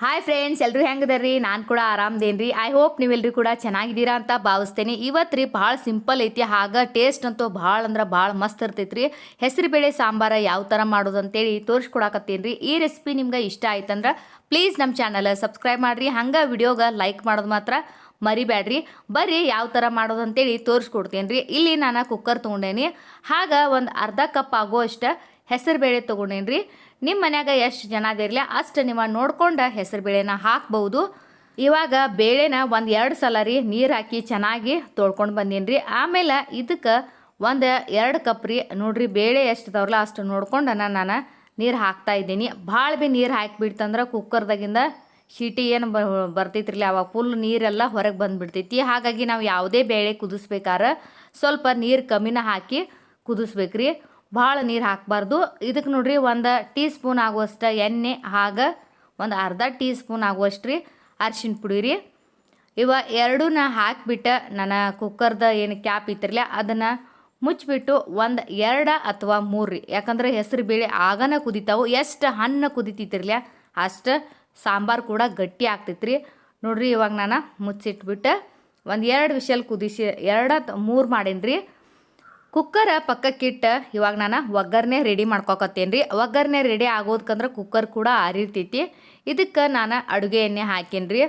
Hi friends ಎಲ್ಲರೂ ಹೆಂಗದ್ರಿ ನಾನು ಕೂಡ ಆರಾಮದೇನ್ರಿ. ಐ ಹೋಪ್ ನೀವೆಲ್ಲರೂ ಕೂಡ ಚೆನ್ನಾಗಿದ್ದೀರಾ ಅಂತ ಭಾವಿಸ್ತೇನೆ. ಇವತ್ತು ರೀ ಭಾಳ ಸಿಂಪಲ್ ಐತಿ ಆಗ ಟೇಸ್ಟ್ ಅಂತೂ ಭಾಳ ಅಂದ್ರೆ ಭಾಳ ಮಸ್ತ್ ಇರ್ತೈತ್ರಿ. ಹೆಸರುಬೇಳೆ ಸಾಂಬಾರ ಯಾವ ಥರ ಮಾಡೋದು ಅಂತೇಳಿ ತೋರಿಸ್ಕೊಡಕತ್ತೀನಿ ರೀ ಈ ರೆಸಿಪಿ ನಿಮ್ಗೆ ಇಷ್ಟ ಆಯ್ತಂದ್ರೆ ಪ್ಲೀಸ್ ನಮ್ಮ ಚಾನಲ್ ಸಬ್ಸ್ಕ್ರೈಬ್ ಮಾಡಿರಿ. ಹಂಗೆ ವಿಡಿಯೋಗೆ ಲೈಕ್ ಮಾಡೋದು ಮಾತ್ರ ಮರಿಬೇಡ್ರಿ ಬರ್ರಿ ಯಾವ ಥರ ಮಾಡೋದು ಅಂತೇಳಿ ತೋರಿಸ್ಕೊಡ್ತೀನಿ ರೀ ಇಲ್ಲಿ ನಾನು ಕುಕ್ಕರ್ ತೊಗೊಂಡೇನಿ. ಆಗ ಒಂದು ಅರ್ಧ ಕಪ್ ಆಗೋಷ್ಟು ಹೆಸರು ಬೇಳೆ ತೊಗೊಂಡೇನ್ರಿ? ನಿಮ್ಮ ಮನ್ಯಾಗ ಎಷ್ಟು ಜನ ಅದಿರಲಿ, ಅಷ್ಟು ನೀವು ನೋಡ್ಕೊಂಡು ಹೆಸರು ಬೇಳೆನ ಹಾಕ್ಬೋದು. ಇವಾಗ ಬೇಳೆನ ಒಂದು ಎರಡು ಸಲ ರೀ ನೀರು ಹಾಕಿ ಚೆನ್ನಾಗಿ ತೊಳ್ಕೊಂಡು ಬಂದೀನಿ ಆಮೇಲೆ ಇದಕ್ಕೆ ಒಂದು ಎರಡು ಕಪ್ ರೀ. ನೋಡ್ರಿ ಬೇಳೆ ಎಷ್ಟು ಅದಾವ್ರಲ್ಲ ಅಷ್ಟು ನೋಡ್ಕೊಂಡು ನಾನು ನೀರು ಹಾಕ್ತಾ ಇದ್ದೀನಿ. ಭಾಳ ಭೀ ನೀರು ಹಾಕಿಬಿಡ್ತಂದ್ರೆ ಕುಕ್ಕರ್ದಾಗಿಂದ ಶೀಟಿ ಏನು ಬ ಬರ್ತೈತ್ರಿ ಅವಾಗ ಫುಲ್ ನೀರೆಲ್ಲ ಹೊರಗೆ ಬಂದುಬಿಡ್ತೈತಿ. ಹಾಗಾಗಿ ನಾವು ಯಾವುದೇ ಬೇಳೆ ಕುದಿಸ್ಬೇಕಾದ್ರೆ ಸ್ವಲ್ಪ ನೀರು ಕಮ್ಮಿನ ಹಾಕಿ ಕುದಿಸ್ಬೇಕ್ರಿ. ಭಾಳ ನೀರು ಹಾಕಬಾರ್ದು. ಇದಕ್ಕೆ ನೋಡ್ರಿ ಒಂದು ಟೀ ಸ್ಪೂನ್ ಆಗುವಷ್ಟು ಎಣ್ಣೆ, ಹಾಗ, ಒಂದು ಅರ್ಧ ಟೀ ಸ್ಪೂನ್ ಆಗುವಷ್ಟು ರೀ ಅರ್ಶಿನ ಪುಡಿ ರೀ. ಇವ ಎರಡೂನ ಹಾಕಿಬಿಟ್ಟು ನನ್ನ ಕುಕ್ಕರ್ದ ಏನು ಕ್ಯಾಪ್ ಇತ್ತಿರಲಿ ಅದನ್ನು ಮುಚ್ಚಿಬಿಟ್ಟು ಒಂದು ಎರಡು ಅಥವಾ ಮೂರು ರೀ. ಯಾಕಂದ್ರೆ ಹೆಸರು ಬೇಳೆ ಆಗನ ಕುದಿತಾವು, ಎಷ್ಟು ಹಣ್ಣು ಕುದಿತಿತ್ತಿರಲ್ಲ ಅಷ್ಟು ಸಾಂಬಾರು ಕೂಡ ಗಟ್ಟಿ ಆಗ್ತೈತ್ರಿ. ನೋಡ್ರಿ ಇವಾಗ ನಾನು ಮುಚ್ಚಿಟ್ಬಿಟ್ಟು ಒಂದು ಎರಡು ವಿಷಲ್ ಕುದಿಸಿ, ಎರಡು ಮೂರು ಮಾಡೀನಿ ರೀ ಕುಕ್ಕರ್ ಪಕ್ಕಕ್ಕಿಟ್ಟು ಇವಾಗ ನಾನು ಒಗ್ಗರಣೆ ರೆಡಿ ಮಾಡ್ಕೊಕತ್ತೇನೆ ರೀ ಒಗ್ಗರಣೆ ರೆಡಿ ಆಗೋದಕ್ಕಂದ್ರೆ ಕುಕ್ಕರ್ ಕೂಡ ಆರಿರ್ತೈತಿ. ಇದಕ್ಕೆ ನಾನು ಅಡುಗೆ ಎಣ್ಣೆ ಹಾಕೀನಿ ರೀ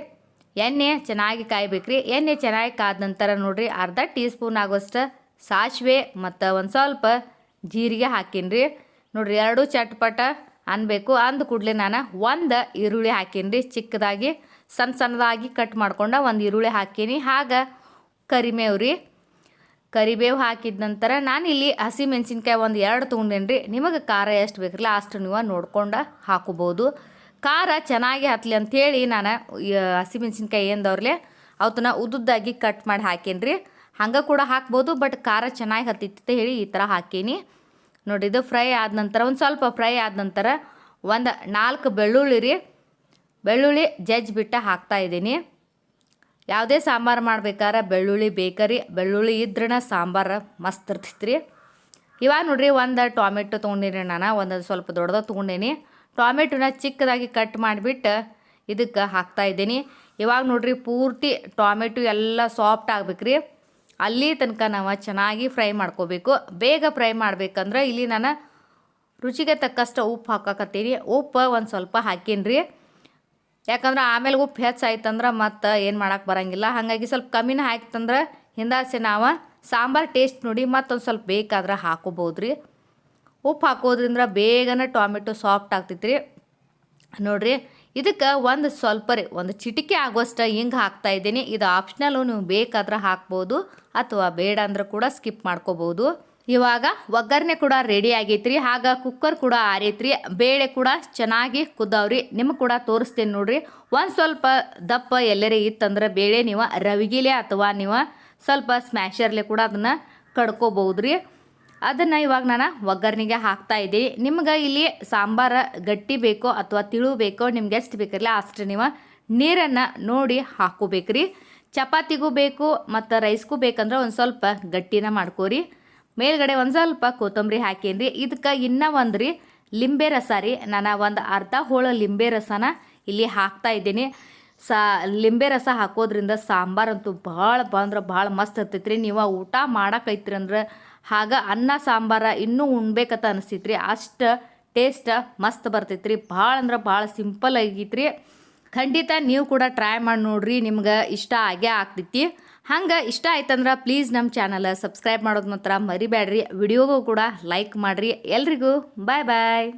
ಎಣ್ಣೆ ಚೆನ್ನಾಗಿ ಕಾಯ್ಬೇಕು ರೀ ಎಣ್ಣೆ ಚೆನ್ನಾಗಿ ಕಾದ ನಂತರ ನೋಡಿರಿ ಅರ್ಧ ಟೀ ಸ್ಪೂನ್ ಆಗೋಷ್ಟು ಸಾಸಿವೆ ಮತ್ತು ಒಂದು ಸ್ವಲ್ಪ ಜೀರಿಗೆ ಹಾಕೀನಿ ರೀ ನೋಡಿರಿ ಎರಡು ಚಟ್ಪಟ ಅನ್ಬೇಕು. ಅಂದ ಕೂಡಲೇ ನಾನು ಒಂದು ಈರುಳ್ಳಿ ಹಾಕೀನಿ ರೀ ಚಿಕ್ಕದಾಗಿ ಸಣ್ಣ ಸಣ್ಣದಾಗಿ ಕಟ್ ಮಾಡ್ಕೊಂಡು ಒಂದು ಈರುಳ್ಳಿ ಹಾಕೀನಿ. ಹಾಗೆ ಕರಿಮೇವು ರೀ ಕರಿಬೇವು ಹಾಕಿದ ನಂತರ ನಾನಿಲ್ಲಿ ಹಸಿ ಮೆಣಸಿನ್ಕಾಯಿ ಒಂದು ಎರಡು ತೊಗೊಂಡೇನಿ ರೀ ನಿಮಗೆ ಖಾರ ಎಷ್ಟು ಬೇಕಿರಲ್ಲ ಅಷ್ಟು ನೀವು ನೋಡ್ಕೊಂಡು ಹಾಕೋಬೋದು. ಖಾರ ಚೆನ್ನಾಗಿ ಹತ್ತಲಿ ಅಂಥೇಳಿ ನಾನು ಹಸಿ ಮೆಣಸಿನ್ಕಾಯಿ ಏನದವ್ರಲೆ ಅವತ್ತನ್ನ ಉದ್ದುದ್ದಾಗಿ ಕಟ್ ಮಾಡಿ ಹಾಕೀನಿ ರೀ ಹಂಗೆ ಕೂಡ ಹಾಕ್ಬೋದು ಬಟ್ ಖಾರ ಚೆನ್ನಾಗಿ ಹತ್ತಿತ್ತ ಹೇಳಿ ಈ ಥರ ಹಾಕೀನಿ. ಇದು ಫ್ರೈ ಆದ ನಂತರ, ಒಂದು ಸ್ವಲ್ಪ ಫ್ರೈ ಆದ ನಂತರ ಒಂದು ನಾಲ್ಕು ಬೆಳ್ಳುಳ್ಳಿ ರೀ. ಬೆಳ್ಳುಳ್ಳಿ ಜಜ್ಜಿ ಬಿಟ್ಟು ಹಾಕ್ತಾ ಇದ್ದೀನಿ. ಯಾವುದೇ ಸಾಂಬಾರು ಮಾಡ್ಬೇಕಾದ್ರೆ ಬೆಳ್ಳುಳ್ಳಿ ಬೇಕರಿ ಬೆಳ್ಳುಳ್ಳಿ ಇದ್ರನ ಸಾಂಬಾರು ಮಸ್ತ್ ಇರ್ತೈತೆ ರೀ ಇವಾಗ ನೋಡ್ರಿ ಒಂದು ಟೊಮೆಟೊ ತೊಗೊಂಡಿನಿ ನಾನು, ಒಂದು ಸ್ವಲ್ಪ ದೊಡ್ಡದ ತೊಗೊಂಡೇನಿ. ಟೊಮೆಟೊನ ಚಿಕ್ಕದಾಗಿ ಕಟ್ ಮಾಡಿಬಿಟ್ಟು ಇದಕ್ಕೆ ಹಾಕ್ತಾ ಇದ್ದೀನಿ. ಇವಾಗ ನೋಡ್ರಿ ಪೂರ್ತಿ ಟೊಮೆಟೊ ಎಲ್ಲ ಸಾಫ್ಟ್ ಆಗ್ಬೇಕ್ರಿ. ಅಲ್ಲಿ ತನಕ ನಾವು ಚೆನ್ನಾಗಿ ಫ್ರೈ ಮಾಡ್ಕೋಬೇಕು. ಬೇಗ ಫ್ರೈ ಮಾಡ್ಬೇಕಂದ್ರೆ ಇಲ್ಲಿ ನಾನು ರುಚಿಗೆ ತಕ್ಕಷ್ಟು ಉಪ್ಪು ಹಾಕಕತ್ತೀನಿ. ಉಪ್ಪು ಒಂದು ಸ್ವಲ್ಪ ಹಾಕೀನಿ ರೀ ಯಾಕಂದ್ರೆ ಆಮೇಲೆ ಉಪ್ಪು ಹೆಚ್ಚಾಯ್ತಂದ್ರೆ ಮತ್ತು ಏನು ಮಾಡೋಕ್ಕೆ ಬರೋಂಗಿಲ್ಲ. ಹಾಗಾಗಿ ಸ್ವಲ್ಪ ಕಮ್ಮಿನ ಹಾಕ್ತಂದ್ರೆ ಹಿಂದಾಸೆ ನಾವು ಸಾಂಬಾರು ಟೇಸ್ಟ್ ನೋಡಿ ಮತ್ತೊಂದು ಸ್ವಲ್ಪ ಬೇಕಾದ್ರೆ ಹಾಕೋಬೋದು ರೀ ಉಪ್ಪು ಹಾಕೋದ್ರಿಂದ ಬೇಗನೆ ಟೊಮೆಟೊ ಸಾಫ್ಟ್ ಆಗ್ತೈತೆ ರೀ ನೋಡಿರಿ, ಇದಕ್ಕೆ ಒಂದು ಸ್ವಲ್ಪ ರೀ, ಒಂದು ಚಿಟಿಕೆ ಆಗುವಷ್ಟು ಹಿಂಗೆ ಹಾಕ್ತಾ ಇದ್ದೀನಿ. ಇದು ಆಪ್ಷನಲ್ಲು ನೀವು ಬೇಕಾದ್ರೆ ಹಾಕ್ಬೋದು ಅಥವಾ ಬೇಡ ಅಂದ್ರೆ ಕೂಡ ಸ್ಕಿಪ್ ಮಾಡ್ಕೋಬೋದು ಇವಾಗ ಒಗ್ಗರಣೆ ಕೂಡ ರೆಡಿ ಆಗೈತ್ರಿ. ಆಗ ಕುಕ್ಕರ್ ಕೂಡ ಆರೈತ್ರಿ. ಬೇಳೆ ಕೂಡ ಚೆನ್ನಾಗಿ ಕುದ್ದಾವ್ರಿ ನಿಮ್ಗೆ ಕೂಡ ತೋರಿಸ್ತೀನಿ ನೋಡ್ರಿ. ಒಂದು ಸ್ವಲ್ಪ ದಪ್ಪ ಎಲ್ಲರೇ ಇತ್ತಂದ್ರೆ ಬೇಳೆ ನೀವು ರವಿಗಿಲೆ ಅಥವಾ ನೀವು ಸ್ವಲ್ಪ ಸ್ಮ್ಯಾಶರ್ಲೆ ಕೂಡ ಅದನ್ನು ರೀ ಅದನ್ನು ಇವಾಗ ನಾನು ಒಗ್ಗರಣೆಗೆ ಹಾಕ್ತಾ ಇದ್ದೀನಿ. ನಿಮ್ಗೆ ಇಲ್ಲಿ ಸಾಂಬಾರು ಗಟ್ಟಿ ಬೇಕೋ ಅಥವಾ ತಿಳು ಬೇಕೋ ನಿಮ್ಗೆ ಎಷ್ಟು ಬೇಕಿರಲ್ಲ ಅಷ್ಟು ನೀವು ನೀರನ್ನು ನೋಡಿ ಹಾಕೋಬೇಕ್ರಿ. ಚಪಾತಿಗೂ ಬೇಕು ಮತ್ತು ರೈಸ್ಗೂ ಬೇಕಂದ್ರೆ ಒಂದು ಸ್ವಲ್ಪ ಗಟ್ಟಿನ ಮಾಡ್ಕೋರಿ. ಮೇಲ್ಗಡೆ ಒಂದು ಸ್ವಲ್ಪ ಕೊತ್ತಂಬರಿ ಹಾಕೇನಿ ರೀ ಇದಕ್ಕೆ ಇನ್ನೂ ಒಂದು ರೀ ಲಿಂಬೆ ರಸ ರೀ. ನಾನು ಒಂದು ಅರ್ಧ ಹೋಳು ಲಿಂಬೆ ರಸನ ಇಲ್ಲಿ ಹಾಕ್ತಾ ಇದ್ದೀನಿ. ಸಾ, ಲಿಂಬೆ ರಸ ಹಾಕೋದ್ರಿಂದ ಸಾಂಬಾರಂತೂ ಭಾಳ ಬಂದ್ರೆ ಭಾಳ ಮಸ್ತ್ ಇರ್ತೈತೆ ರೀ ನೀವು ಊಟ ಮಾಡೋಕೈತ್ರಿ ಅಂದ್ರೆ ಹಾಗೆ ಅನ್ನ ಸಾಂಬಾರ ಇನ್ನೂ ಉಣ್ಬೇಕಂತ ಅನಿಸ್ತೈತ್ರಿ ಅಷ್ಟು ಟೇಸ್ಟ್ ಮಸ್ತ್ ಬರ್ತೈತ್ರಿ. ಭಾಳ ಅಂದ್ರೆ ಭಾಳ ಸಿಂಪಲ್ ಆಗೈತ್ರಿ. ಖಂಡಿತ ನೀವು ಕೂಡ ಟ್ರೈ ಮಾಡಿ ನೋಡ್ರಿ. ನಿಮ್ಗೆ ಇಷ್ಟ ಆಗೇ ಆಗ್ತೈತಿ. ಹಂಗೆ ಇಷ್ಟ ಆಯ್ತಂದ್ರೆ ಪ್ಲೀಸ್ ನಮ್ಮ ಚಾನಲ್ ಸಬ್ಸ್ಕ್ರೈಬ್ ಮಾಡೋದು ಮಾತ್ರ ಮರಿಬೇಡ್ರಿ ವಿಡಿಯೋಗೂ ಕೂಡ ಲೈಕ್ ಮಾಡಿರಿ. ಎಲ್ರಿಗೂ ಬಾಯ್ ಬಾಯ್